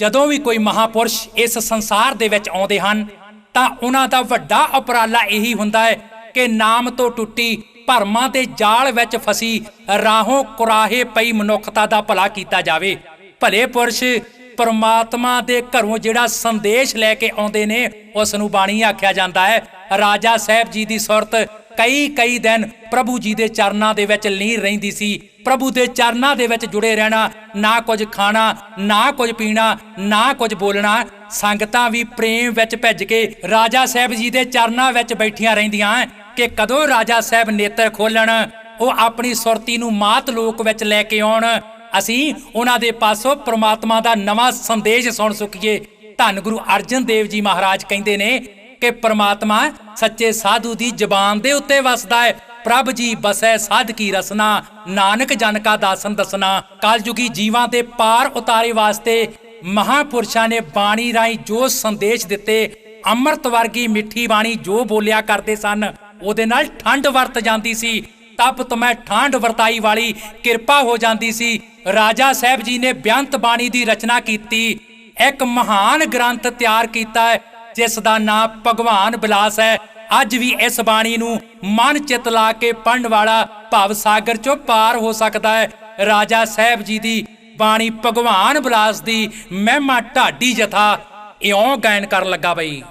ਜਦੋਂ ਵੀ ਕੋਈ ਮਹਾਪੁਰਸ਼ ਇਸ ਸੰਸਾਰ ਦੇ ਵਿੱਚ ਆਉਂਦੇ ਹਨ, ਤਾਂ ਉਹਨਾਂ ਦਾ ਵੱਡਾ ਉਪਰਾਲਾ ਇਹੀ ਹੁੰਦਾ ਹੈ ਕਿ ਨਾਮ ਤੋਂ ਟੁੱਟੀ ਭਰਮਾਂ ਦੇ ਜਾਲ ਵਿੱਚ ਫਸੀ ਰਾਹੋਂ ਕੁਰਾਹੇ ਪਈ ਮਨੁੱਖਤਾ ਦਾ ਭਲਾ ਕੀਤਾ ਜਾਵੇ। ਭਲੇ ਪੁਰਸ਼ ਪਰਮਾਤਮਾ ਦੇ ਘਰੋਂ ਜਿਹੜਾ ਸੰਦੇਸ਼ ਲੈ ਕੇ ਆਉਂਦੇ ਨੇ, ਉਸ ਨੂੰ ਬਾਣੀ ਆਖਿਆ ਜਾਂਦਾ ਹੈ, ਰਾਜਾ ਸਾਹਿਬ ਜੀ ਦੀ ਸੁਰਤ ਕਈ ਕਈ ਦਿਨ ਪ੍ਰਭੂ ਜੀ ਦੇ ਚਰਨਾਂ ਦੇ ਵਿੱਚ ਲੀਨ ਰਹਿੰਦੀ ਸੀ। ਪ੍ਰਭੂ ਦੇ ਚਰਨਾਂ ਦੇ ਵਿੱਚ ਜੁੜੇ ਰਹਿਣਾ, ਨਾ ਕੁਝ ਖਾਣਾ, ਨਾ ਕੁਝ ਪੀਣਾ, ਨਾ ਕੁਝ ਬੋਲਣਾ, ਸੰਗਤਾਂ ਵੀ ਪ੍ਰੇਮ ਵਿੱਚ ਭਿੱਜ ਕੇ ਰਾਜਾ ਸਾਹਿਬ ਜੀ ਦੇ ਚਰਨਾਂ ਵਿੱਚ ਬੈਠੀਆਂ ਰਹਿੰਦੀਆਂ ਕਿ ਕਦੋਂ ਰਾਜਾ ਸਾਹਿਬ ਨੇਤਰ ਖੋਲਣ, ਉਹ ਆਪਣੀ ਸੁਰਤੀ ਨੂੰ ਮਾਤ ਲੋਕ ਵਿੱਚ ਲੈ ਕੇ ਆਉਣ। ਅਸੀਂ ਉਹਨਾਂ ਦੇ ਪਾਸੋਂ ਪ੍ਰਮਾਤਮਾ ਦਾ ਨਵਾਂ ਸੰਦੇਸ਼ ਸੁਣ ਸਕੀਏ। ਧੰਨ ਗੁਰੂ ਅਰਜਨ ਦੇਵ ਜੀ ਮਹਾਰਾਜ ਕਹਿੰਦੇ ਨੇ ਕਿ ਪ੍ਰਮਾਤਮਾ ਸੱਚੇ ਸਾਧੂ ਦੀ ਜ਼ਬਾਨ ਦੇ ਉੱਤੇ ਵਸਦਾ ਹੈ। ਪ੍ਰਭ ਜੀ ਬਸੈ ਸਾਧ ਕੀ ਰਸਨਾ, ਨਾਨਕ ਜਨ ਕਾ ਦਾਸਨ ਦਸਨਾ। ਕਲਯੁਗੀ ਜੀਵਾਂ ਦੇ ਪਾਰ ਉਤਾਰੇ ਵਾਸਤੇ ਮਹਾਪੁਰਸ਼ਾਂ ਨੇ ਬਾਣੀ ਰਾਹੀਂ ਜੋ ਸੰਦੇਸ਼ ਦਿੱਤੇ, ਅੰਮ੍ਰਿਤ ਵਰਗੀ ਮਿੱਠੀ ਬਾਣੀ ਜੋ ਬੋਲਿਆ ਕਰਦੇ ਸਨ, ਉਹਦੇ ਨਾਲ ਠੰਡ ਵਰਤ ਜਾਂਦੀ ਸੀ। ਤਪ ਮੈਂ ਠਾਂਡ ਵਰਤਾਈ ਵਾਲੀ ਕਿਰਪਾ ਹੋ ਜਾਂਦੀ ਸੀ। ਰਾਜਾ ਸਾਹਿਬ ਜੀ ਨੇ ਬਿਆੰਤ ਬਾਣੀ ਦੀ ਰਚਨਾ ਕੀਤੀ, ਇੱਕ ਮਹਾਨ ਗ੍ਰੰਥ ਤਿਆਰ ਕੀਤਾ ਜਿਸ ਦਾ ਨਾਮ ਭਗਵਾਨ ਬਿਲਾਸ ਹੈ, ਅੱਜ ਵੀ ਇਸ ਬਾਣੀ ਨੂੰ ਮਨ ਚਿਤ ਲਾ ਕੇ ਪੜਨ ਵਾਲਾ ਭਵ ਸਾਗਰ ਚੋਂ ਪਾਰ ਹੋ ਸਕਦਾ ਹੈ। ਰਾਜਾ ਸਾਹਿਬ ਜੀ ਦੀ ਬਾਣੀ ਭਗਵਾਨ ਬਿਲਾਸ ਦੀ ਮਹਿਮਾ ਢਾਡੀ ਜਥਾ ਇਉਂ ਗਾਇਨ ਕਰਨ ਲੱਗਾ ਬਈ।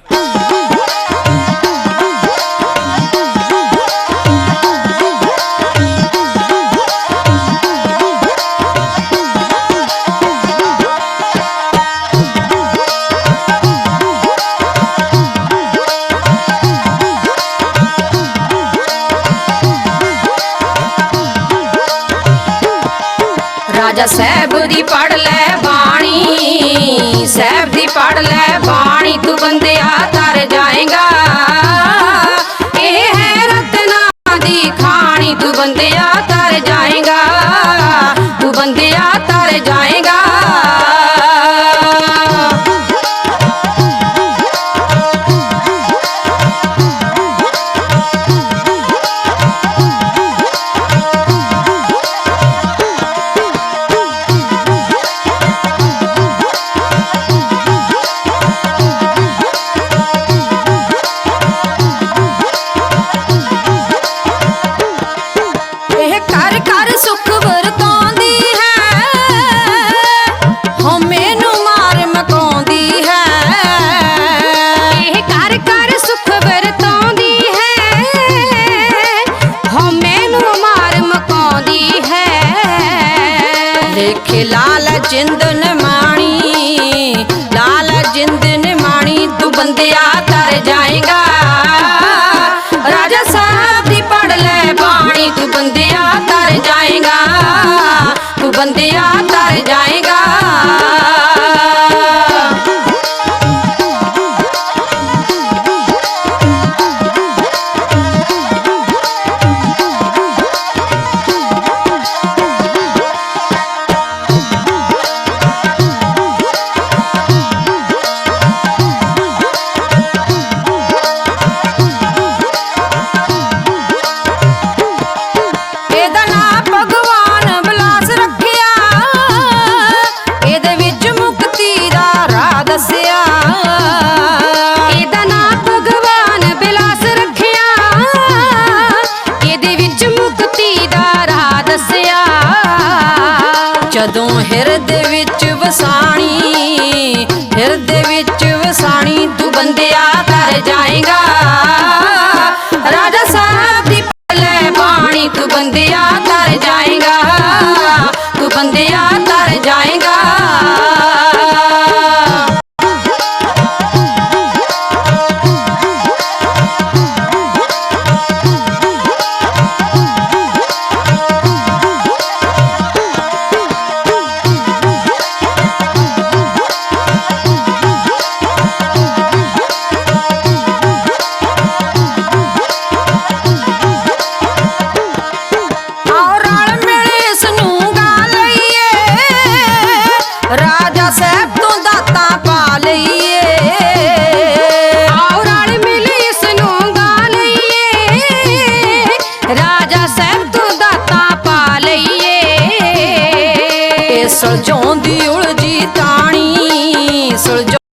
ਸਾਹਿਬ ਦੀ ਪੜ ਲੈ ਬਾਣੀ ਸਾਹਿਬ ਦੀ ਪੜ ਲੈ ਬਾਣੀ ਤੂੰ ਬੰਦਿਆ ਜਿੰਦਨ ਮਾਣੀ, ਲਾਲ ਜਿੰਦਨ ਮਾਣੀ, ਤੂੰ ਬੰਦਿਆ ਤਰ ਜਾਏਗਾ। ਰਾਜਾ ਸਾਹਿਬ ਦੀ ਪੜ ਲੈ ਬਾਣੀ, ਤੂੰ ਬੰਦਿਆ ਤਰ ਜਾਏਗਾ। ਤੂੰ ਬੰਦਿਆ ਰਾਹ ਜਦੋਂ ਹਿਰਦ ਵਿੱਚ ਵਸਾਣੀ ਹਿਰਦ ਵਿੱਚ ਵਸਾਣੀ ਤੂੰ ਬੰਦਿਆ ਤਰ ਜਾਏਗਾ। ਸਾਹਿਬ ਤੋਂ ਦਾਤਾ ਪਾ ਲਈਏ। ਸਲਜੋਂ ਦੀ ਉਲਜੀ ਤਾਣੀ ਸਲਜੋਂ